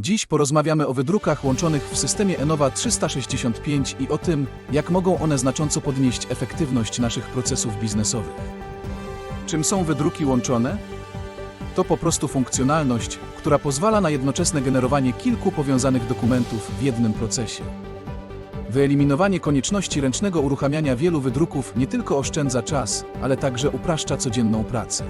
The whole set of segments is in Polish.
Dziś porozmawiamy o wydrukach łączonych w systemie Enova 365 i o tym, jak mogą one znacząco podnieść efektywność naszych procesów biznesowych. Czym są wydruki łączone? To po prostu funkcjonalność, która pozwala na jednoczesne generowanie kilku powiązanych dokumentów w jednym procesie. Wyeliminowanie konieczności ręcznego uruchamiania wielu wydruków nie tylko oszczędza czas, ale także upraszcza codzienną pracę.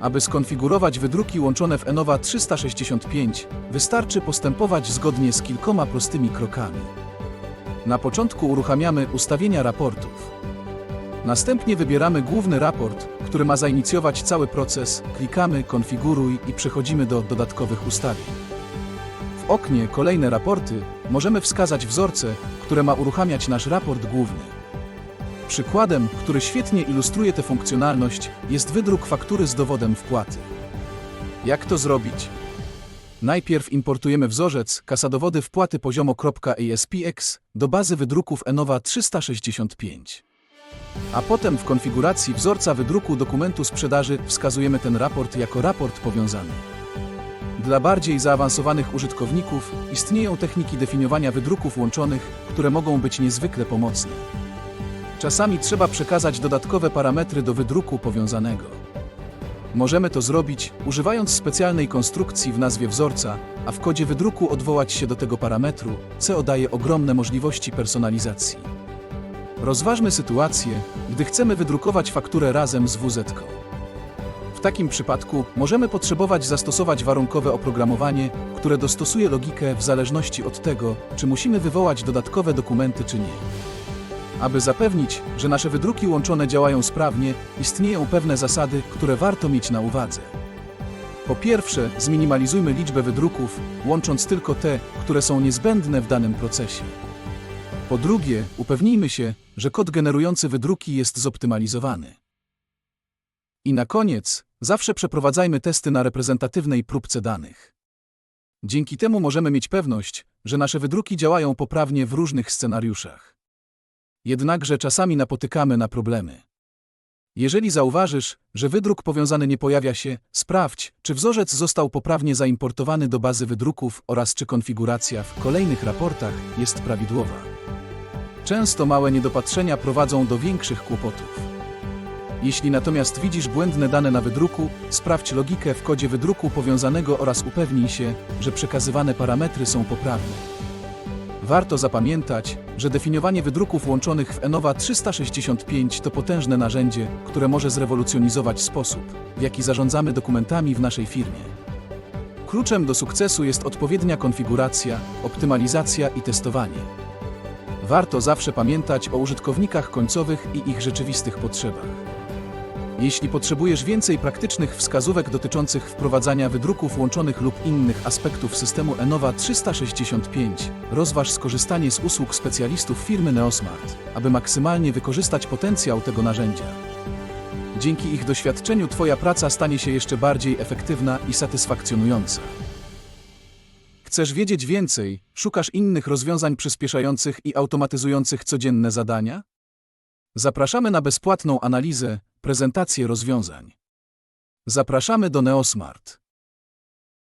Aby skonfigurować wydruki łączone w Enova 365, wystarczy postępować zgodnie z kilkoma prostymi krokami. Na początku uruchamiamy ustawienia raportów. Następnie wybieramy główny raport, który ma zainicjować cały proces, klikamy Konfiguruj i przechodzimy do dodatkowych ustawień. W oknie Kolejne raporty możemy wskazać wzorce, które ma uruchamiać nasz raport główny. Przykładem, który świetnie ilustruje tę funkcjonalność, jest wydruk faktury z dowodem wpłaty. Jak to zrobić? Najpierw importujemy wzorzec kasadowody wpłaty poziomo.aspx do bazy wydruków Enova 365. A potem w konfiguracji wzorca wydruku dokumentu sprzedaży wskazujemy ten raport jako raport powiązany. Dla bardziej zaawansowanych użytkowników istnieją techniki definiowania wydruków łączonych, które mogą być niezwykle pomocne. Czasami trzeba przekazać dodatkowe parametry do wydruku powiązanego. Możemy to zrobić, używając specjalnej konstrukcji w nazwie wzorca, a w kodzie wydruku odwołać się do tego parametru, co daje ogromne możliwości personalizacji. Rozważmy sytuację, gdy chcemy wydrukować fakturę razem z WZ. -ką. W takim przypadku możemy potrzebować zastosować warunkowe oprogramowanie, które dostosuje logikę w zależności od tego, czy musimy wywołać dodatkowe dokumenty czy nie. Aby zapewnić, że nasze wydruki łączone działają sprawnie, istnieją pewne zasady, które warto mieć na uwadze. Po pierwsze, zminimalizujmy liczbę wydruków, łącząc tylko te, które są niezbędne w danym procesie. Po drugie, upewnijmy się, że kod generujący wydruki jest zoptymalizowany. I na koniec, zawsze przeprowadzajmy testy na reprezentatywnej próbce danych. Dzięki temu możemy mieć pewność, że nasze wydruki działają poprawnie w różnych scenariuszach. Jednakże czasami napotykamy na problemy. Jeżeli zauważysz, że wydruk powiązany nie pojawia się, sprawdź, czy wzorzec został poprawnie zaimportowany do bazy wydruków oraz czy konfiguracja w kolejnych raportach jest prawidłowa. Często małe niedopatrzenia prowadzą do większych kłopotów. Jeśli natomiast widzisz błędne dane na wydruku, sprawdź logikę w kodzie wydruku powiązanego oraz upewnij się, że przekazywane parametry są poprawne. Warto zapamiętać, że definiowanie wydruków łączonych w Enova 365 to potężne narzędzie, które może zrewolucjonizować sposób, w jaki zarządzamy dokumentami w naszej firmie. Kluczem do sukcesu jest odpowiednia konfiguracja, optymalizacja i testowanie. Warto zawsze pamiętać o użytkownikach końcowych i ich rzeczywistych potrzebach. Jeśli potrzebujesz więcej praktycznych wskazówek dotyczących wprowadzania wydruków łączonych lub innych aspektów systemu Enova 365, rozważ skorzystanie z usług specjalistów firmy Neosmart, aby maksymalnie wykorzystać potencjał tego narzędzia. Dzięki ich doświadczeniu Twoja praca stanie się jeszcze bardziej efektywna i satysfakcjonująca. Chcesz wiedzieć więcej? Szukasz innych rozwiązań przyspieszających i automatyzujących codzienne zadania? Zapraszamy na bezpłatną analizę, prezentację rozwiązań. Zapraszamy do Neosmart.